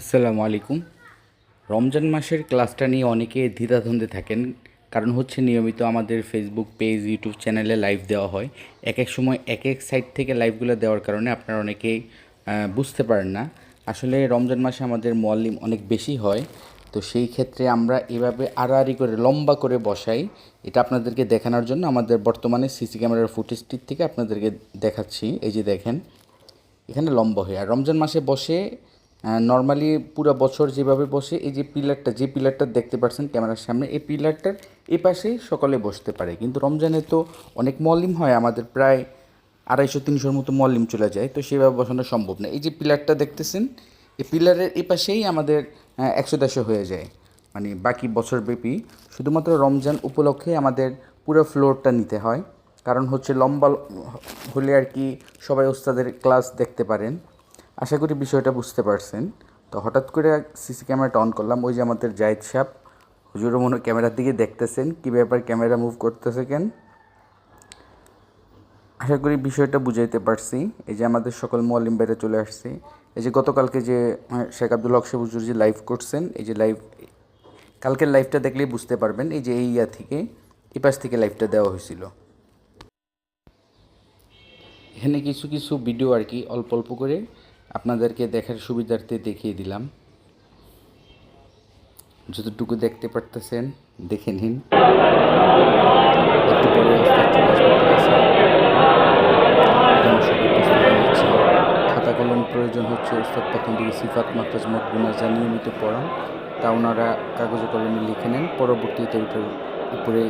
আসসালামু আলাইকুম। রমজান মাসের ক্লাসটা নিয়ে অনেকে দ্বিধাদ্বন্দ্বে থাকেন, কারণ হচ্ছে নিয়মিত আমাদের ফেসবুক পেজ ইউটিউব চ্যানেলে লাইভ দেওয়া হয়। এক এক সময় এক এক সাইট থেকে লাইভগুলো দেওয়ার কারণে আপনারা অনেকেই বুঝতে পারেন না। আসলে রমজান মাসে আমাদের মোয়াল্লিম অনেক বেশি হয়, তো সেই ক্ষেত্রে আমরা এভাবে আড়াআড়ি করে, লম্বা করে বসাই। এটা আপনাদেরকে দেখানোর জন্য আমাদের বর্তমানে সিসি ক্যামেরার ফুটেজটির থেকে আপনাদেরকে দেখাচ্ছি। এই যে দেখেন, এখানে লম্বা হয়ে, আর রমজান মাসে বসে নর্মালি পুরো বছর যেভাবে বসে, এই যে পিলারটা যে পিলারটা দেখতে পাচ্ছেন ক্যামেরার সামনে, এই পিলারটার এ পাশেই সকলে বসতে পারে। কিন্তু রমজানে তো অনেক মলিম হয়, আমাদের প্রায় আড়াইশো, তিনশোর মতো মলিম চলে যায়, তো সেভাবে বসানো সম্ভব না। এই যে পিলারটা দেখতেছেন, এই পিলারের এ পাশেই আমাদের একশো দেড়শো হয়ে যায় মানে বাকি বছরব্যাপী। শুধুমাত্র রমজান উপলক্ষে আমাদের পুরো ফ্লোরটা নিতে হয়, কারণ হচ্ছে লম্বা, হলে আর কি সবাই ওস্তাদের ক্লাস দেখতে পারেন। আশা করি বিষয়টা বুঝতে পারছেন। তো হঠাৎ করে সিসি ক্যামেরাটা অন করলাম, ওই যে আমাদের জাহিদ সাহেব। হুজুরও মনে ক্যামেরার দিকে দেখতেছেন, কী ব্যাপার ক্যামেরা মুভ করতেছে কেন? আশা করি বিষয়টা বুঝাইতে পারছি। এই যে আমাদের সকল মোয়াল্লিম বাইরে চলে আসছে। এই যে গতকালকে যে শেখ আব্দুল হক হুজুর যে লাইভ করছেন, এই যে লাইভ কালকের লাইভটা দেখলেই বুঝতে পারবেন, এই যে এই ইয়া থেকে, এই পাশ থেকে লাইভটা দেওয়া হয়েছিল। এখানে কিছু কিছু ভিডিও আর কি, অল্প অল্প করে আপনাদেরকে দেখার সুবিধার্থে দেখিয়ে দিলাম। যতটুকু দেখতে পারতেছেন, দেখে নিন। খাতা কলম প্রয়োজন হচ্ছে ওস্তাদ, প্রথম দিকে সিফাত মাত্রাজ মতগুনা যা নিয়মিত পড়ান। তা ওনারা কাগজে কলমে লিখে নেন। পরবর্তীতে ওইটার উপরে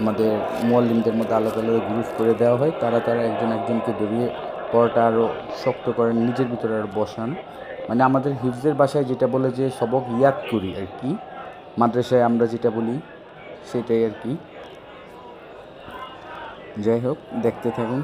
আমাদের মোয়াল্লিমদের মধ্যে আলাদা আলাদা গ্রুপ করে দেওয়া হয়। তারা তারা একজন একজনকে ধরিয়ে পড়াটা আরও শক্ত করেন নিজের ভিতরে আরও বসান। মানে আমাদের হিফজের বাসায় যেটা বলে যে সবক ইয়াদ করি আর কি, মাদ্রাসায় আমরা যেটা বলি সেটাই আর কি। যাই হোক, দেখতে থাকুন।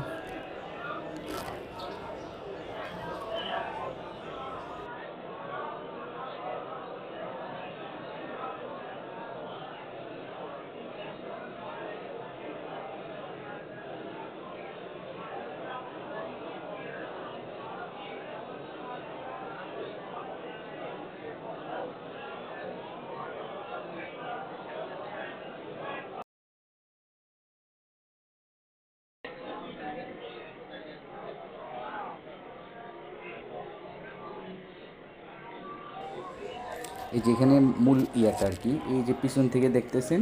এই যে এখানে মূল ইয়াটা আর কি। এই যে পিছন থেকে দেখতেছেন,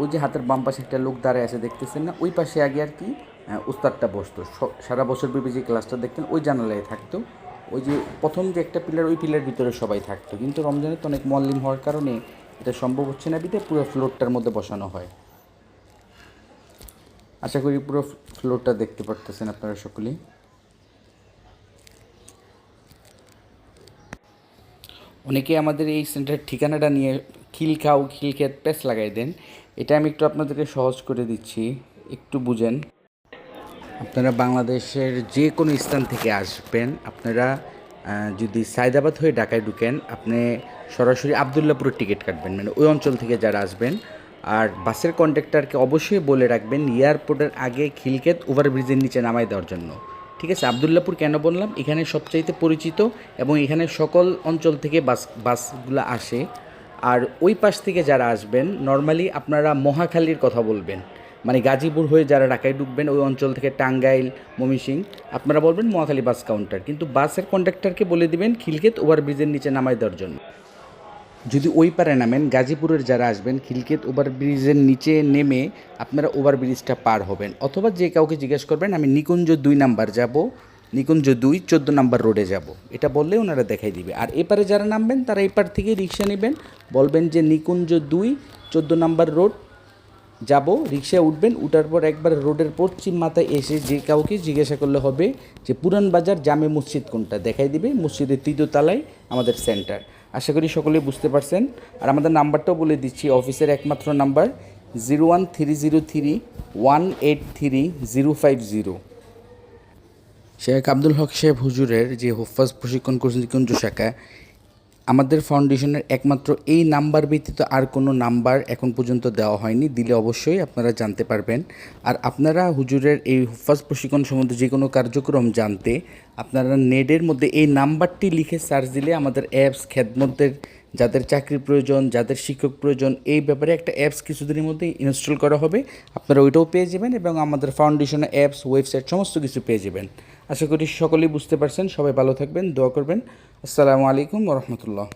ওই যে হাতের বাম পাশে একটা লোক দাঁড়ায় আছে দেখতেছেন না? ওই পাশে আগে আর কি উস্তাদটা বসতো। সারা বছর ব্যাপী যে ক্লাসটা দেখতেন, ওই জানালায় থাকতো। ওই যে প্রথম যে একটা পিলার ওই পিলার ভিতরে সবাই থাকতো। কিন্তু রমজানে তো অনেক মল্লিম হওয়ার কারণে এটা সম্ভব হচ্ছে না বিধে পুরো ফ্লোরটার মধ্যে বসানো হয়। আশা করি পুরো ফ্লোরটা দেখতে পারতেছেন আপনারা সকলেই। অনেকে আমাদের এই সেন্টারের ঠিকানাটা নিয়ে খিল খাও, খিল খেত প্যাস লাগাই দেন। এটা আমি একটু আপনাদেরকে সহজ করে দিচ্ছি, একটু বুঝেন। আপনারা বাংলাদেশের যে কোনো স্থান থেকে আসবেন, আপনারা যদি সায়দাবাদ হয়ে ঢাকায় ঢুকেন, আপনি সরাসরি আবদুল্লাপুরের টিকিট কাটবেন মানে ওই অঞ্চল থেকে যারা আসবেন। আর বাসের কন্ডাক্টরকে অবশ্যই বলে রাখবেন, এয়ারপোর্টের আগে খিলকেত ওভারব্রিজের নিচে নামাই দেওয়ার জন্য। ঠিক আছে আবদুল্লাপুর কেন বললাম? এখানে সবচাইতে পরিচিত এবং এখানে সকল অঞ্চল থেকে বাস, বাসগুলো আসে। আর ওই পাশ থেকে যারা আসবেন নর্মালি আপনারা মহাখালীর কথা বলবেন। মানে গাজীপুর হয়ে যারা ঢাকায় ঢুকবেন, ওই অঞ্চল থেকে টাঙ্গাইল ময়মনসিং আপনারা বলবেন মহাখালী বাস কাউন্টার কিন্তু বাসের কন্ডাক্টরকে বলে দিবেন খিলকেত ওভারব্রিজের নিচে নামাই দেওয়ার জন্য। যদি ওই পারে নামেন, গাজীপুরের যারা আসবেন, খিলকেত ওভারব্রিজের নিচে নেমে আপনারা ওভারব্রিজটা পার হবেন। অথবা যে কাউকে জিজ্ঞেস করবেন, আমি নিকুঞ্জ দুই নাম্বার যাব, নিকুঞ্জ দুই, চোদ্দ নাম্বার রোডে যাব। এটা বললে ওনারা দেখাই দিবে। আর এপারে যারা নামবেন, তারা এপার থেকে রিক্সা নেবেন। বলবেন যে নিকুঞ্জ দুই, চোদ্দ নাম্বার রোড যাব। রিক্সায় উঠবেন, উঠার পর একবার রোডের পশ্চিম মাথায় এসে যে কাউকে জিজ্ঞাসা করলে হবে যে, পুরান বাজার জামে মসজিদ কোনটা? দেখাই দিবে। মসজিদের তৃতীয় তলায় আমাদের সেন্টার। আশা করি সকলেই বুঝতে পারছেন। আর আমাদের নাম্বারটাও বলে দিচ্ছি, অফিসের একমাত্র number, zero one three zero three, one eight three zero five zero. Sheikh Abdul Haque Saheb হুজুরের যে হোফাজ প্রশিক্ষণ নিকুঞ্জ শাখা আমাদের ফাউন্ডেশনের একমাত্র এই নাম্বার ব্যতীত আর কোনো নাম্বার এখন পর্যন্ত দেওয়া হয়নি। দিলে অবশ্যই আপনারা জানতে পারবেন। আর আপনারা হুজুরের এই হুফাজ প্রশিক্ষণ সম্বন্ধে যে কোনো কার্যক্রম জানতে আপনারা নেটের মধ্যে এই নাম্বারটি লিখে সার্চ দিলে আমাদের অ্যাপস খেদমতের যাদের চাকরির প্রয়োজন, যাদের শিক্ষক প্রয়োজন, এই ব্যাপারে একটা অ্যাপস কিছুদিনের মধ্যে ইনস্টল করা হবে। আপনারা ওইটাও পেয়ে যাবেন এবং আমাদের ফাউন্ডেশনের অ্যাপস ওয়েবসাইট সমস্ত কিছু পেয়ে যাবেন। আশা করি সকলেই বুঝতে পারছেন। সবাই ভালো থাকবেন দোয়া করবেন। আসসালামু আলাইকুম রহমতুল্লাহ।